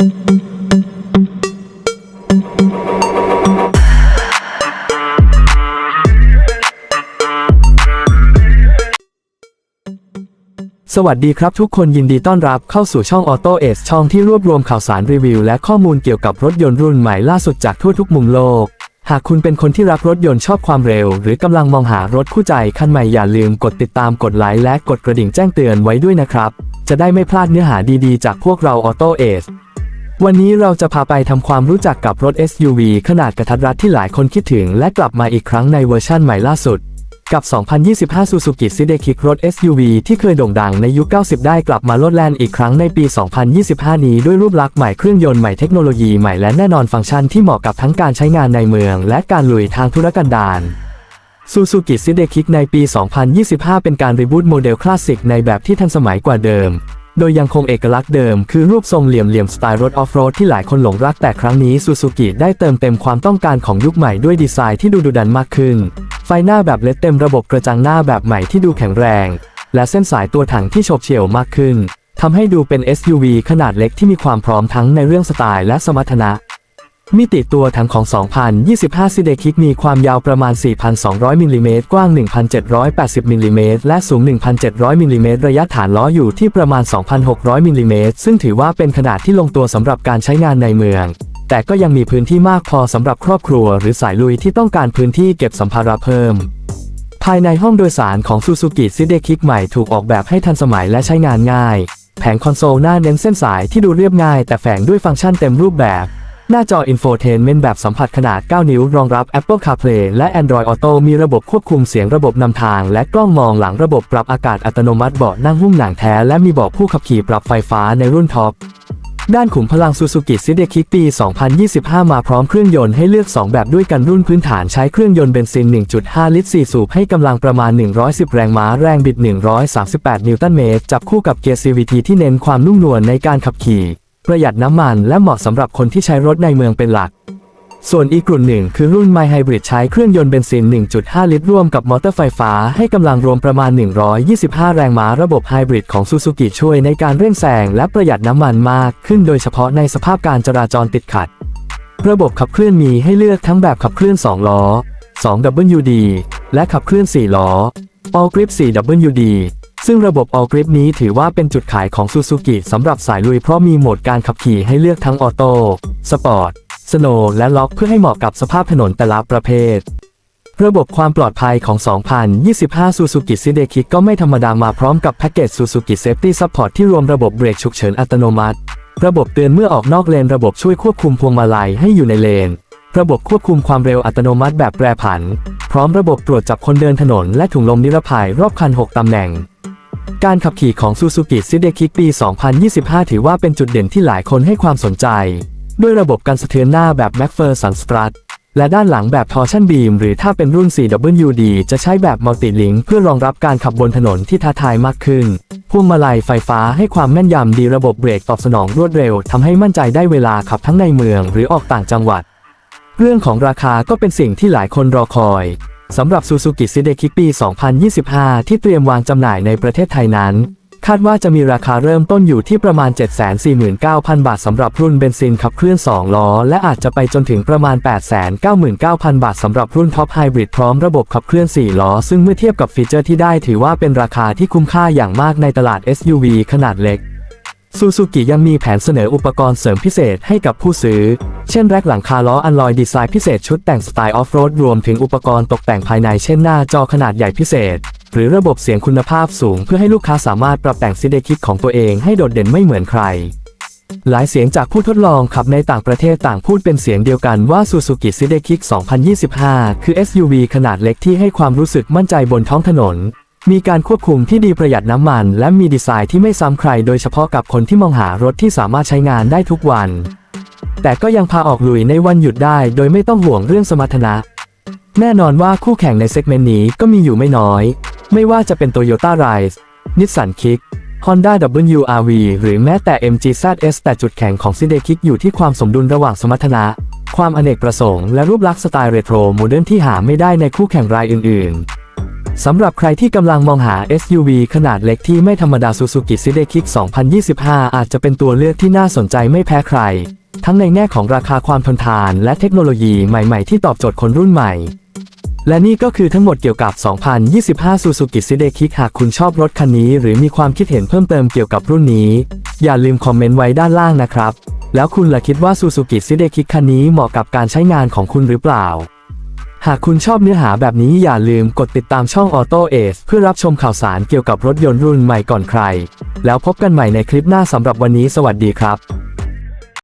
สวัสดีครับทุกคนยินดีต้อนรับเข้าสู่ช่อง Auto a ช่องที่รวบรวมข่าวสารรีวิว และข้อมูลเกี่ยวกับรถยนต์รุ่นใหม่ล่าสุดจากทั่วทุกมุมโลก หากคุณเป็นคนที่รักรถยนต์ชอบความเร็ว หรือกำลังมองหารถคู่ใจคันใหม่อย่าลืมกดติดตามกดไลค์และกดกระดิ่งแจ้งเตือนไว้ด้วยนะครับ จะได้ไม่พลาดเนื้อหาดีๆ จากพวกเรา Auto a วันนี้เราจะพาไปทำความรู้จักกับรถ SUV ขนาดกระทัดรัดที่หลายคนคิดถึง และกลับมาอีกครั้งในเวอร์ชั่นใหม่ล่าสุด กับ 2025 Suzuki s i d e k i k รถ SUV ที่เคยโด่งดังในยุค 90 ได้กลับมาลดแลนอีกครั้งในปี 2025 นี้ด้วยรูปลักษณ์ใหม่เครื่องยนต์ใหม่เทคโนโลยีใหม่และแน่นอนฟังก์ชันที่เหมาะกับทั้งการใช้งานในเมือง และการลุยทางธุรกันดาร Suzuki s i d e k i k ในปี 2025 เป็นการรีบูตโมเดลคลาสสิกในแบบที่ทันสมัยกว่าเดิม โดยยังคงเอกลักษณ์เดิมคือรูปทรงเหลี่ยมเหลี่ยมๆสไตล์รถออฟโรดที่หลายคนหลงรักแต่ครั้งนี้ซูซูกิได้เติมเต็มความต้องการของยุคใหม่ด้วยดีไซน์ที่ดูดุดันมากขึ้น ไฟหน้าแบบเลดเต็มระบบกระจังหน้าแบบใหม่ที่ดูแข็งแรง และเส้นสายตัวถังที่โฉบเฉี่ยวมากขึ้นทำให้ดูเป็น SUV ขนาดเล็กที่มีความพร้อมทั้งในเรื่องสไตล์และสมรรถนะ มิติตัวถังของ 2025 ซิเดคิกมีความยาวประมาณ 4,200 มิลลิเมตร กว้าง 1,780 มิลลิเมตร และสูง 1,700 มิลลิเมตร ระยะฐานล้ออยู่ที่ประมาณ 2,600 มิลลิเมตร ซึ่งถือว่าเป็นขนาดที่ลงตัวสำหรับการใช้งานในเมือง แต่ก็ยังมีพื้นที่มากพอสำหรับครอบครัว หรือสายลุยที่ต้องการพื้นที่เก็บสัมภาระเพิ่ม ภายในห้องโดยสารของ Suzuki s i d e k i k ใหม่ถูกออกแบบให้ทันสมัยและใช้งานง่าย แผงคอนโซลหน้าเน้นเส้นสายที่ดูเรียบง่าย แต่แฝงด้วยฟังก์ชันเต็มรูปแบบ หน้าจอ Infotainment แบบสัมผัสขนาด 9 นิ้ว รองรับ Apple CarPlay และ Android Auto มีระบบควบคุมเสียงระบบนำทาง และกล้องมองหลังระบบปรับอากาศอัตโนมัติเบาะนั่งหุ้มหนังแท้ และมีเบาะผู้ขับขี่ปรับไฟฟ้าในรุ่นท็อปด้านขุมพลัง Suzuki s i d e k i k ปี 2025 มาพร้อมเครื่องยนต์ให้เลือก 2 แบบด้วยกันรุ่นพื้นฐานใช้เครื่องยนต์เบนซิน 1.5 ลิตร 4 สูบให้กำลังประมาณ 110 แรงม้าแรงบิด 138 นิวตันเมตร จับคู่กับเกียร์ CVT ที่เน้นความนุ่มนวลในการขับขี่ ประหยัดน้ำมันและเหมาะสำหรับคนที่ใช้รถในเมืองเป็นหลัก ส่วนอีกกลุ่มหนึ่งคือรุ่น My Hybrid ใช้เครื่องยนต์เบนซิน 1.5 ลิตร ร่วมกับมอเตอร์ไฟฟ้าให้กำลังรวมประมาณ 125 แรงม้าระบบไฮบริดของ Suzuki ช่วยในการเร่งแซงและประหยัดน้ำมันมากขึ้นโดยเฉพาะในสภาพการจราจรติดขัด ระบบขับเคลื่อนมีให้เลือกทั้งแบบขับเคลื่อน 2 ล้อ 2WD และขับเคลื่อน 4 ล้อ All Grip 4WD ซึ่งระบบ All Grip นี้ถือว่าเป็นจุดขายของ Suzuki สำหรับสายลุยเพราะมีโหมดการขับขี่ให้เลือกทั้งออโต้สปอร์ตสโนและล็อกเพื่อให้เหมาะกับสภาพถนนแต่ละประเภท ระบบความปลอดภัยของ 2025 Suzuki s i d e k i ก็ไม่ธรรมดามาพร้อมกับแพ็กเกจ Suzuki Safety Support ที่รวมระบบเบรกฉุกเฉินอัตโนมัติ ระบบเตือนเมื่อออกนอกเลนระบบช่วยควบคุมพวงมาลัยให้อยู่ในเลน ระบบควบคุมความเร็วอัตโนมัติแบบแปรผัน พร้อมระบบตรวจจับคนเดินถนนและถุงลมนิรภัยรอบคัน 6 ตำแหน่ง การขับขี่ของ Suzuki s i d e k i k ปี 2025 ถือว่าเป็นจุดเด่นที่หลายคนให้ความสนใจ ด้วยระบบการสะเทือนหน้าแบบ MacPherson Strut และด้านหลังแบบ Torsion Beam หรือถ้าเป็นรุ่น 4WD จะใช้แบบ Multi-Link เพื่อรองรับการขับบนถนนที่ท้าทายมากขึ้นพวงมาลัยไฟฟ้าให้ความแม่นยำดีระบบเบรกตอบสนองรวดเร็วทำให้มั่นใจได้เวลาขับทั้งในเมืองหรือออกต่างจังหวัด เรื่องของราคาก็เป็นสิ่งที่หลายคนรอคอย สำหรับ Suzuki s i d e k i k ปี2025 ที่เตรียมวางจำหน่ายในประเทศไทยนั้น คาดว่าจะมีราคาเริ่มต้นอยู่ที่ประมาณ 749,000 บาทสำหรับรุ่นเบนซินขับเคลื่อน 2 ล้อ และอาจจะไปจนถึงประมาณ 899,000 บาทสำหรับรุ่นท็อปไฮบริดพร้อมระบบขับเคลื่อน 4 ล้อ ซึ่งเมื่อเทียบกับฟีเจอร์ที่ได้ถือว่าเป็นราคาที่คุ้มค่าอย่างมากในตลาด SUV ขนาดเล็กซูซูกิยังมีแผนเสนออุปกรณ์เสริมพิเศษให้กับผู้ซื้อ เช่นแร็กหลังคาล้ออันลอยดีไซน์พิเศษชุดแต่งสไตล์ออฟโรดรวมถึงอุปกรณ์ตกแต่งภายในเช่นหน้าจอขนาดใหญ่พิเศษ หรือระบบเสียงคุณภาพสูงเพื่อให้ลูกค้าสามารถปรับแต่งซิเดคิดของตัวเองให้โดดเด่นไม่เหมือนใคร หลายเสียงจากผู้ทดลองขับในต่างประเทศต่างพูดเป็นเสียงเดียวกันว่า Suzuki s i d e k i k 2025 คือ SUV ขนาดเล็กที่ให้ความรู้สึกมั่นใจบนท้องถนนมีการควบคุมที่ดีประหยัดน้ำมัน และมีดีไซน์ที่ไม่ซ้ำใครโดยเฉพาะกับคนที่มองหารถที่สามารถใช้งานได้ทุกวัน แต่ก็ยังพาออกลุยในวันหยุดได้ โดยไม่ต้องห่วงเรื่องสมรรถนะ แน่นอนว่าคู่แข่งในเซกเมนต์นี้ก็มีอยู่ไม่น้อย ไม่ว่าจะเป็น Toyota Rise Nissan Kick Honda WRV หรือแม้แต่ MG ZS แต่จุดแข็งของ c i d e k i k อยู่ที่ความสมดุลระหว่างสมรรถนะ ความอเนกประสงค์และรูปลักษณ์สไตล์เรโทรโมเดิร์นที่หาไม่ได้ในคู่แข่งรายอื่น ๆสำหรับใครที่กำลังมองหา SUV ขนาดเล็กที่ไม่ธรรมดา Suzuki s i d e Kick 2025 อาจจะเป็นตัวเลือกที่น่าสนใจไม่แพ้ใคร ทั้งในแง่ของราคาความทนทานและเทคโนโลยีใหม่ๆที่ตอบโจทย์คนรุ่นใหม่ และนี่ก็คือทั้งหมดเกี่ยวกับ 2025 Suzuki s i d e Kick หากคุณชอบรถคันนี้ หรือมีความคิดเห็นเพิ่มเติมเกี่ยวกับรุ่นนี้ อย่าลืมคอมเมนต์ไว้ด้านล่างนะครับ แล้วคุณล่ะคิดว่า Suzuki s i d e Kick คันนี้เหมาะกับการใช้งานของคุณหรือเปล่า หากคุณชอบเนื้อหาแบบนี้อย่าลืมกดติดตามช่อง Auto Ace เพื่อรับชมข่าวสารเกี่ยวกับรถยนต์รุ่นใหม่ก่อนใคร แล้วพบกันใหม่ในคลิปหน้าสำหรับวันนี้ สวัสดีครับ